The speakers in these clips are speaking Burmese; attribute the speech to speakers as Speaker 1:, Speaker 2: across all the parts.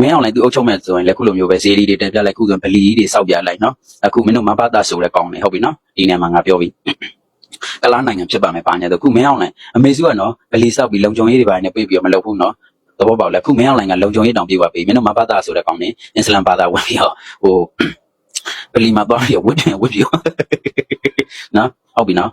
Speaker 1: မင်းအောင်လိုက်သူအုပ်ချုပ်မဲ့ဆိုရင်လည်းခုလိုမျိုးပဲဈေးလေးတွေတက်ပြလိုက်ခုဆိုရင်ဗလီကြီးတွေစောက်ပြလိုက်နော်အခုမင်းတို့မဘာသာဆိုတဲ့ကောင်းနေဟုတ်ပြီနော်ဒီနေရာမှာငါပြောပြီကလားနိုင်ငံဖြစ်ပါမယ်ပါညာတော့ခုမင်းအောင်လိုက်အမေစုကနော်ဗလီစောက်ပြီးလုံခြုံရေးတွေပါနေပြေးပြီးမလုပ်ဘူးနော်သဘောပေါက်လဲခုမင်းအောင်လိုင်ကလုံခြုံရေးတောင်ပြေးပါပြီမင်းတို့မဘာသာဆိုတဲ့ကောင်းနေအစ္စလမ်ဘာသာဝင်ပြီးတော့ဟိုဗလီမှာသွားပြီးဝတ်ပြန်ဝတ်ပြနော်ဟုတ်ပြီနော်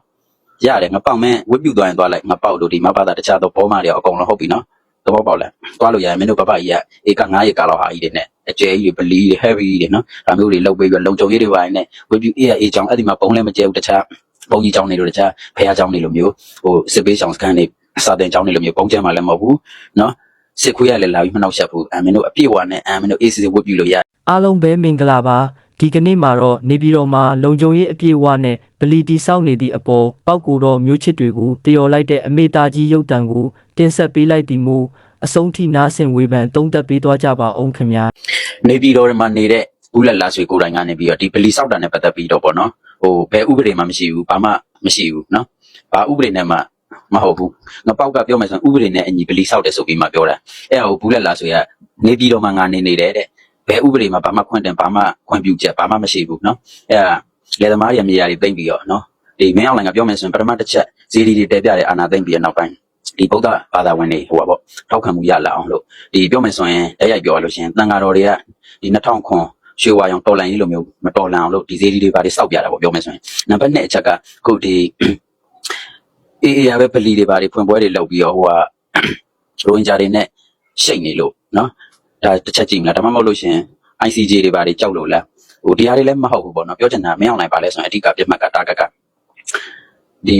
Speaker 1: ရတယ်ငါပေါက်မင်းဝတ်ပြသွားရင်သွားလိုက်ငါပေါက်လို့ဒီမဘာသာတခြားတော့ဘောမတွေအကုန်လုံးဟုတ်ပြီနော် သဘောပေါက်လဲသွားလို့ရရင်မင်းတို့ဘဘကြီးကဧက9ရေကာလောက်ဟာကြီးတွေနဲ့အကျဲကြီးတွေဗလီတွေ heavy တွေနော်ဒါမျိုးတွေလောက်ပေးပြီးလုံကြုံရေးတွေပိုင်းနဲ့ဝေပြူအေးအေးချောင်းအဲ့ဒီမှာဘုံလည်းမကျဲဘူးတခြားဘုံကြီးချောင်းတွေလိုတခြားဖះချောင်းတွေလိုမျိုးဟိုစစ်ပေးချောင်းစကန်တွေစာတင်ချောင်းတွေလိုမျိုးဘုံကျဲမှလည်းမဟုတ်ဘူးနော်စစ်ခွေးရလည်းလာပြီးမနှောက်ယှက်ဘူးအမင်းတို့အပြည့်ဝနဲ့အမင်းတို့အေးစစ်စစ်ဝတ်ပြူလို့ရ
Speaker 2: အားလုံးပဲမင်္ဂလာပါဒီကနေ့မှာတော့နေပြည်တော်မှာလုံခြုံရေးအပြည့်အဝနဲ့ဗလီတီဆောက်နေသည့်အပေါ်ပောက်ကူတော်မျိုးချစ်တွေကိုတယော်လိုက်တဲ့အမေသားကြီးရုပ်တံကိုတင်ဆက်ပေးလိုက်သည်မူအဆုံးထိနားဆင်ဝေဖန်သုံးသပ်ပေးသွားကြပါအောင်ခင်ဗျာ
Speaker 1: နေပြည်တော်မှာနေတဲ့ဦးလက်လာဆွေကိုယ်တိုင်ကနေပြီးတော့ဒီဗလီစောက်တာနဲ့ပတ်သက်ပြီးတော့ပေါ့နော်ဟိုဘယ်ဥပဒေမှမရှိဘူးဘာမှမရှိဘူးနော်ဘာဥပဒေနဲ့မှမဟုတ်ဘူးငါပေါက်ကပြောမယ်ဆိုရင်ဥပဒေနဲ့အညီဗလီစောက်တယ်ဆိုပြီးမှပြောတာအဲ့ဒါကိုဘူးလက်လာဆွေကနေပြည်တော်မှာငါနေနေတယ်တဲ့ ဘယ်ဥပဒေမှဘာမှခွင့်တင်ဘာမှခွင့်ပြုချက်ဘာမှမရှိဘူးနော်အဲ့ဒါလေသမားရမြေယာတွေသိမ့်ပြီးတော့နော်ဒီမင်းအောင်လိုင်ကပြောမယ်ဆိုရင်ပထမတစ်ချက်ဇီဒီတွေတဲပြတဲ့အာနာသိမ့်ပြီးတဲ့နောက်ပိုင်းဒီဗုဒ္ဓဘာသာဝင်တွေဟိုပါပေါ့ထောက်ခံမှုရလာအောင်လို့ဒီပြောမယ်ဆိုရင်တိုက်ရိုက်ပြောရလို့ရှိရင်တန်ဃာတော်တွေကဒီ2000ခွန်ရွှေဝါရောင်တော်လန်ကြီးလိုမျိုးမတော်လန်အောင်လို့ဒီဈေးကြီးတွေပါတွေစောက်ပြတာပေါ့ပြောမယ်ဆိုရင်နံပါတ်2အချက်ကခုဒီအေးအေးရပဲပလီတွေပါတွေဖွင့်ပွဲတွေလုပ်ပြီးတော့ဟိုဟာရိုဝင်ဂျာတွေနဲ့ရှိတ်နေလို့နော် ဒါတစ်ချက်ကြည့်မလားဒါမှမဟုတ်လို့ရှရင် ICJ တွေပါတွေကြောက်လို့လားဟိုတရားတွေလည်းမဟုတ်ဘူးပေါ့နော်ပြောချင်တာမင်းအောင်နိုင်ပါလဲဆိုရင်အဓိကပြတ်မှတ်ကတာကကဒီ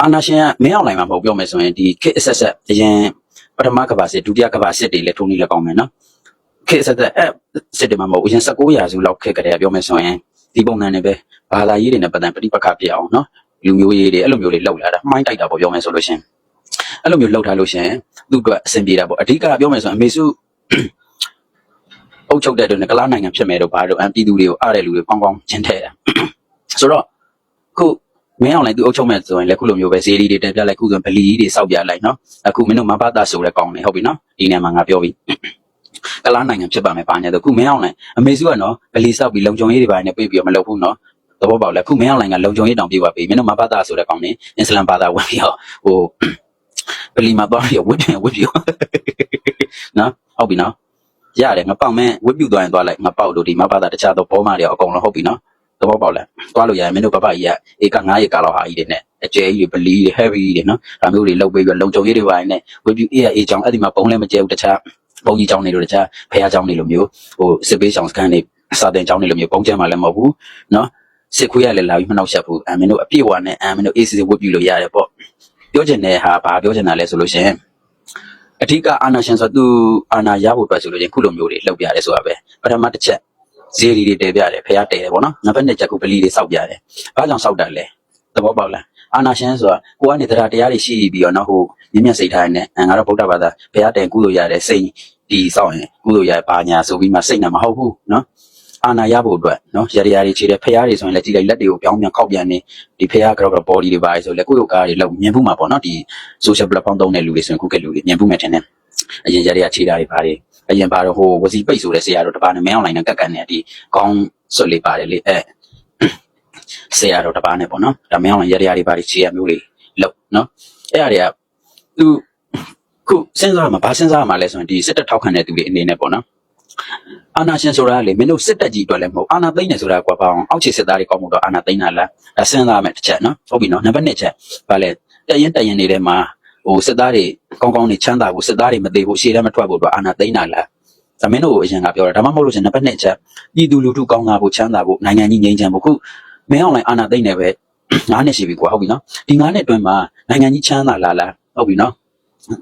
Speaker 1: အာနာရှင်ကမင်းအောင်နိုင်မှာမဟုတ်ပြောမယ်ဆိုရင်ဒီခေတ်အဆက်ဆက်အရင်ပထမကဘာစစ်ဒုတိယကဘာစစ်တွေလည်းထုံးနေလည်းကောင်းမယ်နော်ခေတ်ဆက်တဲ့အဲ့စစ်တယ်မှာမဟုတ်ဘူးရင်19ရာစုလောက်ခေတ်ကလေးပြောမယ်ဆိုရင်ဒီပုံစံနဲ့ပဲဘာသာရေးတွေနဲ့ပတ်သက်ပြိပခပြအောင်နော်လူမျိုးရေးတွေအဲ့လိုမျိုးတွေလောက်လာတာမှိုင်းတိုက်တာပေါ့ပြောမယ်ဆိုလို့ရှင်အဲ့လိုမျိုးလောက်ထားလို့ရှင်သူ့အတွက်အဆင်ပြေတာပေါ့အဓိကပြောမယ်ဆိုရင်အမေစု အုပ်ချုပ်တဲ့တို့နဲ့ကလားနိုင်ငံဖြစ်မယ်တို့ဘာတို့အန်ပြည်သူတွေကိုအားတဲ့လူတွေပေါင်းပေါင်းချင်းထဲတာဆိုတော့ခုမင်းအောင်လိုက်သူအုပ်ချုပ်မဲ့ဆိုရင်လည်းခုလိုမျိုးပဲဈေးလေးတွေတက်ပြလိုက်ခုဆိုရင်ဗလီကြီးတွေစောက်ပြလိုက်နော်အခုမင်းတို့မဘာသာဆိုတဲ့ကောင်းနေဟုတ်ပြီနော်ဒီနေရာမှာငါပြောပြီကလားနိုင်ငံဖြစ်ပါမယ်ပါညာတော့ခုမင်းအောင်လိုင်အမေစုကနော်ဗလီဆောက်ပြီးလုံခြုံရေးတွေပါနေပြေးပြီးတော့မလုပ်ဘူးနော်သဘောပေါက်လဲခုမင်းအောင်လိုင်ကလုံခြုံရေးတောင်ပြေးပါပြီမင်းတို့မဘာသာဆိုတဲ့ကောင်းနေအစ္စလမ်ဘာသာဝင်ပြီးတော့ဟိုဗလီမှာသွားပြီးဝတ်ပြန်ဝတ်ပြနော် ဟုတ်ပြီနော်ရတယ်ငါပေါက်မဲ့ဝစ်ပြူသွားရင်သွားလိုက်ငါပေါက်လို့ဒီမဘာသာတခြားသောဘောမတွေအကုန်လုံးဟုတ်ပြီနော်သဘောပေါက်လားသွားလို့ရရင်မင်းတို့ပပကြီးကဧက9ဧကလောက်ဟာကြီးတွေနဲ့အကျဲကြီးတွေပလီတွေ heavy တွေနော်ဒါမျိုးတွေလောက်ပေးပြီးလုံခြုံရေးတွေပိုင်းနဲ့ဝစ်ပြူအေးရအေးကြောင့်အဲ့ဒီမှာပုံလည်းမကျဲဘူးတခြားပုံကြီးကြောင့်နေလို့တခြားဖះကြောင့်နေလို့မျိုးဟိုစစ်ပေးဆောင်စကန်နေစာတင်ကြောင့်နေလို့မျိုးပုံကျဲမှလည်းမဟုတ်ဘူးနော်စစ်ခွေးရလည်းလာပြီးမနှောက်ရှက်ဘူးအမင်းတို့အပြည့်ဝနဲ့အမင်းတို့အေးစစ်ဝစ်ပြူလို့ရတယ်ပေါ့ပြောချင်တဲ့ဟာဘာပြောချင်တာလဲဆိုလို့ရှင် အဓိကအာဏာရှင်ဆိုသူအာဏာရဖို့အတွက်ဆိုလို့ချင်းခုလိုမျိုးတွေလှုပ်ပြရတယ်ဆိုတာပဲပထမတစ်ချက်ဇေရီတွေတည်ပြတယ်ဖះတည်တယ်ပေါ့နော်နောက်ဘက်နှစ်ချက်ကိုပလီတွေစောက်ပြတယ်ဘာကြောင့်စောက်တာလဲသဘောပေါက်လားအာနာရှင်ဆိုတာကိုကနေတရားတရားတွေရှိပြီးတော့နော်ဟိုမြင့်မြတ်စိတ်ထားနဲ့ငါတော့ဗုဒ္ဓဘာသာဘုရားတန်ကုသိုလ်ရတယ်စိတ်ဒီဆောင်ရင်ကုသိုလ်ရပါညာဆိုပြီးမှစိတ်နဲ့မဟုတ်ဘူးနော် အာဏာရဖို့အတွက်နော်ရရရာတွေခြေတယ်ဖျားတွေဆိုရင်လည်းကြည့်လိုက်လက်တွေကိုပြောင်းပြန်ခောက်ပြန်နေဒီဖျားကတော့ body တွေပါလေဆိုလည်းကိုယ့်ရုပ်ကားတွေလောက်မြင်မှုမှာပေါ့နော်ဒီ social platform တုံးတဲ့လူတွေဆိုရင်ခုကလူတွေမြင်မှုမှာထင်တယ်အရင်ရရရာခြေတာတွေပါလေအရင်ပါတော့ဟိုဝစီပိတ်ဆိုတဲ့ဆရာတို့တပါးနဲ့မင်း online နဲ့ကတ်ကန်နေတဲ့ဒီကောင်းဆွလေးပါတယ်လေအဲဆရာတို့တပါးနဲ့ပေါ့နော်ဒါမင်း online ရရရာတွေပါလေခြေရမျိုးတွေလောက်နော်အဲ့အရာတွေကသူခုစဉ်းစားမှာဘာစဉ်းစားမှာလဲဆိုရင်ဒီစစ်တပ်ထောက်ခံတဲ့သူတွေအနေနဲ့ပေါ့နော် အာနာရှင်ဆိုတာလေမင်းတို့စစ်တပ်ကြီးအတွက်လည်းမဟုတ်အာနာသိမ့်နေဆိုတာကွာပေါ့အောင်အောက်ခြေစစ်သားတွေကောင်းမှုတော့အာနာသိမ့်တာလားဒါစဉ်းစားမယ်တစ်ချက်နော်ဟုတ်ပြီနော်နံပါတ်1ချက်ဘာလဲတရင်တရင်နေတဲ့မှာဟိုစစ်သားတွေကောင်းကောင်းနေချမ်းသာဖို့စစ်သားတွေမသေးဘူးရှေ့တန်းမထွက်ဖို့တော့အာနာသိမ့်တာလားဒါမင်းတို့အရင်ကပြောတာဒါမှမဟုတ်လို့ရှင်နံပါတ်2ချက်ပြည်သူလူထုကောင်းတာဖို့ချမ်းသာဖို့နိုင်ငံကြီးငြိမ်းချမ်းဖို့ခုမင်းအောင်လိုင်းအာနာသိမ့်နေပဲ9နှစ်ရှိပြီကွာဟုတ်ပြီနော်ဒီ9နှစ်အတွင်းမှာနိုင်ငံကြီးချမ်းသာလာလားဟုတ်ပြီနော်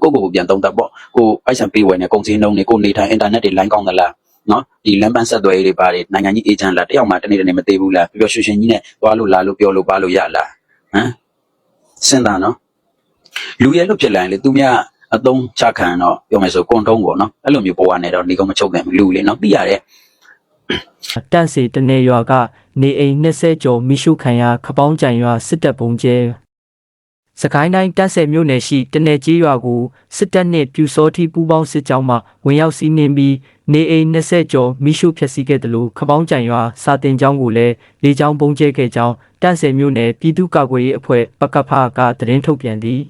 Speaker 1: ကိုယ့်ကိုယ်ကိုပြန်သုံးသပ်ပေါ့ကိုပိုက်ဆံပေးဝယ်နေကုန်စည်နှုန်းတွေကိုနေထိုင်အင်တာနက်တွေလိုင်းကောင်းသလားနော်ဒီလမ်းပန်းဆက်သွယ်ရေးတွေပါတယ်နိုင်ငံကြီးအေဂျင့်လားတယောက်မှတနေ့တနေ့မသေးဘူးလားပျော်ပျော်ရွှင်ရွှင်ကြီးနဲ့သွားလို့လာလို့ပြောလို့ပါလို့ရလားဟမ်စဉ်းစားနော်လူရဲ့လို့ဖြစ်လာရင်လေသူများအသုံးချခံတော့ပြောမယ်ဆိုကွန်တုံးပေါ့နော်အဲ့လိုမျိုးပေါ်ကနေတော့နေကုန်မချုပ်ခင်လူလေနော်သိရတယ်
Speaker 2: တန့်စီတနေရွာကနေအိမ်20ကျော်မိရှုခံရခပောင်းကြံရွာစစ်တပ်ပုံကျဲ စကိုင်းတိုင်းတက်ဆယ်မြို့နယ်ရှိတနယ်ကြီးရွာကိုစစ်တပ်နှင့်ပြူစောတိပူးပေါင်းစစ်ကြောင်းမှဝင်ရောက်စီးနင်းပြီးနေအိမ်20ကျော်မိရှုဖျက်ဆီးခဲ့တယ်လို့ခပောင်းကြံရွာစာတင်ကျောင်းကိုလည်းလေကြောင်းပုံကျဲခဲ့ကြောင်းတက်ဆယ်မြို့နယ်ပြည်သူ့ကာကွယ်ရေးအဖွဲ့ပကဖကသတင်းထုတ်ပြန်သည်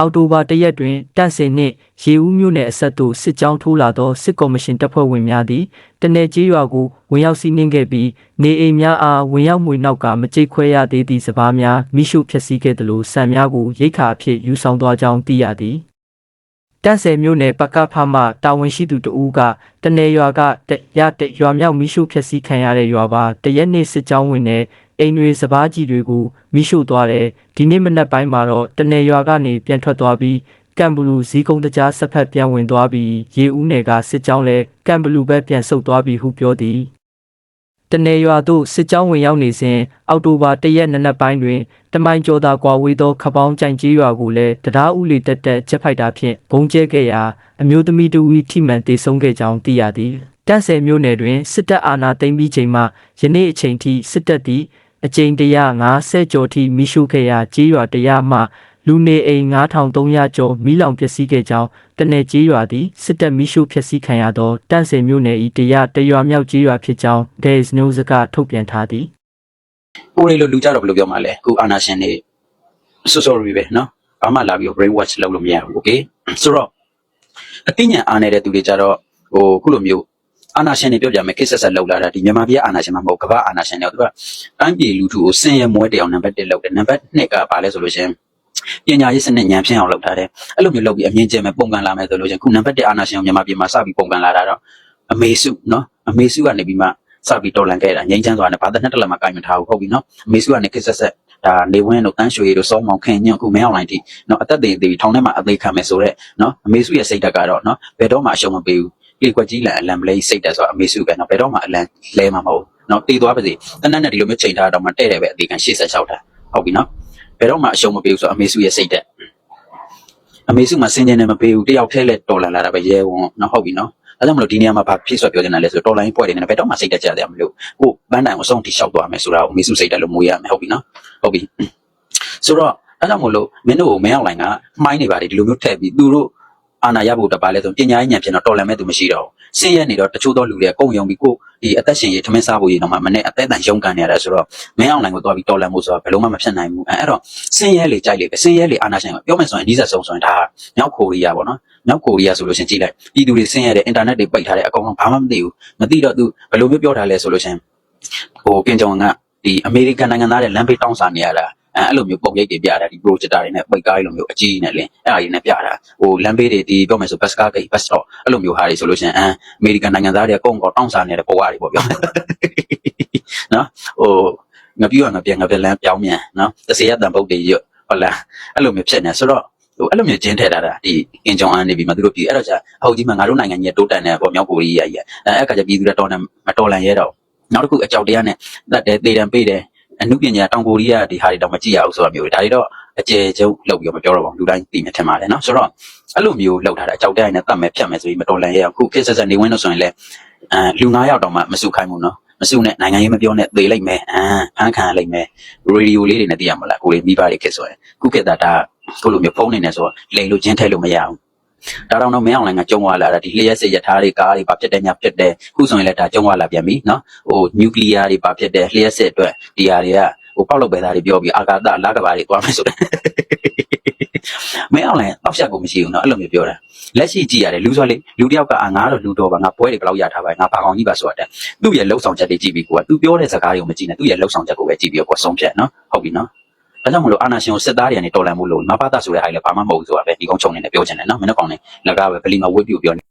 Speaker 2: အောက်တိုဘာတရက်တွင်တက်ဆယ်နှင့်ရေဦးမြို့နယ်အဆက်သို့စစ်ကြောင်းထိုးလာသောစစ်ကော်မရှင်တပ်ဖွဲ့ဝင်များသည်တနယ်ကြီးရွာကိုဝင်ရောက်စီးနင်းခဲ့ပြီးနေအိမ်များအားဝင်ရောက်မှွေနောက်ကမကြိတ်ခွဲရသေးသည့်စပားများမိရှုဖျက်ဆီးခဲ့တယ်လို့စံများကိုရိတ်ခါအဖြစ်ယူဆောင်သွားကြောင်းသိရသည်တန့်ဆယ်မြို့နယ်ပကဖမှတာဝန်ရှိသူတဦးကတနယ်ရွာကတရတရွာမြောက်မိရှုဖျက်ဆီးခံရတဲ့ရွာပါတရက်နေ့စစ်ကြောင်းဝင်တဲ့ အိမ်တွေစပားကြီးတွေကိုမိရှုသွားတယ်ဒီနေ့မနက်ပိုင်းမှာတော့တနယ်ရွာကနေပြန်ထွက်သွားပြီးကံဘလူဇီကုံတကြားဆက်ဖက်ပြန်ဝင်သွားပြီးရေဦးနယ်ကစစ်ကြောင်းလည်းကံဘလူပဲပြန်ဆုတ်သွားပြီးဟုပြောသည်တနေရွာသို့စစ်ကြောင်းဝင်ရောက်နေစဉ်အောက်တိုဘာ၁ရက်နနက်ပိုင်းတွင်တမိုင်ကျော်သာကွာဝေးသောခပောင်းကြိုင်ကြီးရွာကိုလည်းတရားဥလီတက်တက်ချက်ဖိုက်တာဖြင့်ဘုံကျဲခဲ့ရာအမျိုးသမီးတူဝီထိမှန်တေဆုံးခဲ့ကြောင်းသိရသည်တန့်ဆယ်မြို့နယ်တွင်စစ်တပ်အာဏာသိမ်းပြီးချိန်မှယနေ့အချိန်ထိစစ်တပ်သည် အကြိမ်150ကျော်ထိမိရှုခဲ့ရာကြီးရွာတရားမှလူနေအိမ်9300ကျော်မိလောင်ပျက်စီးခဲ့ကြောင်းတနယ်ကြီးရွာသည်စစ်တပ်မိရှုဖျက်ဆီးခံရသောတန့်ဆယ်မြို့နယ်၏တရားတရွာမြောက်ကြီးရွာဖြစ်ကြောင်း Days News ကထုတ်ပြန်ထားသည်
Speaker 1: ကိုရီလိုလူကြတော့ဘယ်လိုပြောမှလဲခုအာနာရှင်နေဆိုဆိုရီပဲနော်ဘာမှလာပြီး brain wash လုပ်လို့မရဘူး okay ဆိုတော့အသိဉာဏ်အားနေတဲ့သူတွေကြတော့ဟိုခုလိုမျိုး အာနာရှင်တွေပြောပြမယ်ကိစ္စဆက်လောက်လာတာဒီမြန်မာပြည်အာနာရှင်မှာမဟုတ်ကမ္ဘာအာနာရှင်တွေသူကတိုင်းပြည်လူထုကိုစင်ရမွဲတောင်နံပါတ်1လောက်တယ်နံပါတ်2ကဘာလဲဆိုလို့ရှင်ပညာရေးစနစ်ညံဖြင်းအောင်လုပ်ထားတယ်အဲ့လိုမျိုးလုပ်ပြီးအမြင့်ကျဲမဲ့ပုံကန်လာမယ်ဆိုလို့ရှင်ခုနံပါတ်1အာနာရှင်ကိုမြန်မာပြည်မှာစပြီးပုံကန်လာတာတော့အမေစုနော်အမေစုကနေပြီးမှစပြီးတော်လန်ခဲ့တာငိမ့်ချမ်းစွာနဲ့ဘာသာနဲ့တလက်မှာကိုင်မထားဘူးဟုတ်ပြီနော်အမေစုကနေကိစ္စဆက်ဒါနေဝင်းတို့တန်းရွှေတို့စောမောင်ခင်ညွန့်ခုမဲအောင်လိုင်းတီနော်အသက်သေးသေးထောင်ထဲမှာအသေးခံမယ်ဆိုတော့နော်အမေစုရဲ့စိတ်ဓာတ်ကတော့နော်ဘယ်တော့မှအရှုံးမပေးဘူး လေကွက်ကြီးလန်အလံပလေးစိတ်ဓာတ်ဆိုတော့အမေစုပဲနော်ဘယ်တော့မှအလံလဲမှာမဟုတ်နော်တေးသွားပါစေတနက်နဲ့ဒီလိုမျိုးချိန်ထားတော့မှတဲ့တယ်ပဲအသေးခံ86တာဟုတ်ပြီနော်ဘယ်တော့မှအရှုံးမပေးဘူးဆိုတော့အမေစုရဲ့စိတ်ဓာတ်အမေစုမှာစင်ကြင်နေမပေးဘူးတယောက်ထဲလက်တော်လန်လာတာပဲရဲဝံနော်ဟုတ်ပြီနော်အဲကြောင့်မလို့ဒီနေရာမှာဗာဖြစ်ဆွပြောနေတာလဲဆိုတော့တော်လိုင်းပွဲတွေနဲ့ဘယ်တော့မှစိတ်တက်ကြတယ်မလို့ကိုပန်းတိုင်ကိုအဆုံးထိရှောက်သွားမယ်ဆိုတာကိုအမေစုစိတ်တက်လို့မွေးရမယ်ဟုတ်ပြီနော်ဟုတ်ပြီဆိုတော့အဲကြောင့်မလို့မင်းတို့ကိုမင်းအောင်လိုင်ကမှိုင်းနေပါလေဒီလိုမျိုးထည့်ပြီးသူတို့ အာနာရဖို့တပါလဲဆိုပညာရေးဉာဏ်ဖြစ်တော့တော်လန်မဲ့သူမရှိတော့ဘူးဆင်းရဲနေတော့တချို့သောလူတွေကကုန်ယုံပြီးကိုဒီအသက်ရှင်ရေးထမင်းစားဖို့ရေတော့မှမနဲ့အသက်တန်ရုံးကန်နေရတာဆိုတော့မင်းအောင်လိုင်ကိုသွားပြီးတော်လန်ဖို့ဆိုတော့ဘယ်လုံးမှမဖြစ်နိုင်ဘူးအဲအဲ့တော့ဆင်းရဲလေကြိုက်လေပဲဆင်းရဲလေအာနာရှင်ကပြောမယ်ဆိုရင်အနည်းဆက်ဆုံးဆိုရင်ဒါမြောက်ကိုရီးယားပေါ့နော်မြောက်ကိုရီးယားဆိုလို့ရှရင်ကြည့်လိုက်ပြည်သူတွေဆင်းရဲတဲ့အင်တာနက်တွေပိတ်ထားတဲ့အကောင်လုံးဘာမှမသိဘူးမသိတော့သူဘယ်လိုမျိုးပြောထားလဲဆိုလို့ရှရင်ဟိုကင်ဂျုံကဒီအမေရိကန်နိုင်ငံသားတွေလမ်းဘေးတောင်းစားနေရတာ အဲအဲ့လိုမျိုးပုံရိပ်တွေပြတာဒီ projector တွေနဲ့ပိတ်ကားတွေလိုမျိုးအကြီးနဲ့လင်းအဲ့အကြီးနဲ့ပြတာဟိုလမ်းဘေးတွေဒီပြောမယ်ဆို bus car ဂိတ် bus stop အဲ့လိုမျိုးဟာတွေဆိုလို့ရှရင်အအမေရိကန်နိုင်ငံသားတွေကကုန်းကောတောင်းစားနေတဲ့ပုံစံတွေပေါ့ပြောနော်ဟိုငပြူကငပြငပြလမ်းပြောင်းမြန်နော်တစေရတန်ပုတ်တွေရွတ်ဟုတ်လားအဲ့လိုမျိုးဖြစ်နေဆိုတော့ဟိုအဲ့လိုမျိုးကျင်းထည့်ထားတာဒီအင်ဂျုံအန်နေပြီးမှသူတို့ပြည်အဲ့တော့じゃအဟုတ်ကြီးမှငါတို့နိုင်ငံကြီးကတိုးတက်နေပေါ့မြောက်ကိုရီးယားကြီးကအဲအဲ့ကကြပြည်သူတွေတော်နေမတော်လန်ရဲတော့နောက်တစ်ခုအကြောက်တရားနဲ့တတ်တယ်သေတယ်ပေးတယ် အမှုပညာတောင်ကိုရီးယားဒီဟာတွေတော့မကြည့်ရဘူးဆိုတာမျိုးဒါတွေတော့အကျယ်ကျုပ်လောက်ပြီးတော့မပြောတော့ပါဘူးလူတိုင်းသိနေထင်ပါတယ်နော်ဆိုတော့အဲ့လိုမျိုးလောက်ထားတာအကြောက်တရားနဲ့တတ်မယ်ဖြတ်မယ်ဆိုပြီးမတော်လန်ရဲအခုခေတ်ဆက်ဆက်နေဝင်လို့ဆိုရင်လည်းအဲလူ9ယောက်တောင်မှမစုခိုင်းဘူးနော်မစုနဲ့နိုင်ငံရေးမပြောနဲ့သေလိုက်မယ်အမ်ဖမ်းခံရလိုက်မယ်ရေဒီယိုလေးတွေနဲ့သိရမလားကိုယ်မိဘတွေခေတ်ဆိုရင်ခုခေတ်တာဒါကိုလိုမျိုးဖုန်းနေနေဆိုတော့လိန်လို့ချင်းထဲလို့မရဘူး ဒါတော့တော့မင်းအောင်လိုင်းကကြုံသွားလာတာဒီလျှက်စစ်ရထားတွေကားတွေဘာဖြစ်တယ်ညာဖြစ်တယ်ခုဆိုရင်လည်းဒါကြုံသွားလာပြန်ပြီနော်ဟိုနျူကလ িয়ার တွေဘာဖြစ်တယ်လျှက်စစ်အတွက်ဒီဟာတွေကဟိုပောက်လို့ပဲသားတွေပြောပြီးအာကာသလာကဘာတွေသွားမယ်ဆိုတယ်မင်းအောင်လိုင်းတောက်ချက်ကိုမရှိဘူးနော်အဲ့လိုမျိုးပြောတာလက်ရှိကြည့်ရတယ်လူဆိုလေလူတယောက်ကအာငါတော့လူတော်ပါငါပွဲတွေဘယ်လောက်ရထားပါငါဘာကောင်ကြီးပါဆိုတော့သူ့ရဲ့လှုပ်ဆောင်ချက်တွေကြည့်ပြီးကိုကသူပြောတဲ့စကားတွေကိုမကြည့်နဲ့သူ့ရဲ့လှုပ်ဆောင်ချက်ကိုပဲကြည့်ပြီးတော့ကိုဆုံးဖြတ်နော်ဟုတ်ပြီနော် ဒါကြောင့်မလို့အာနာရှင်ကိုစစ်သားတွေကနေတော်လှန်မှုလို့ငါဘာသာဆိုတဲ့အားလည်းဘာမှမဟုတ်ဘူးဆိုတာပဲဒီကောင်ချုံနေနဲ့ပြောချင်တယ်နော်မင်းတို့ကောင်နေလက်ကပဲဗလီမှာဝိတ်ပြူပြောနေ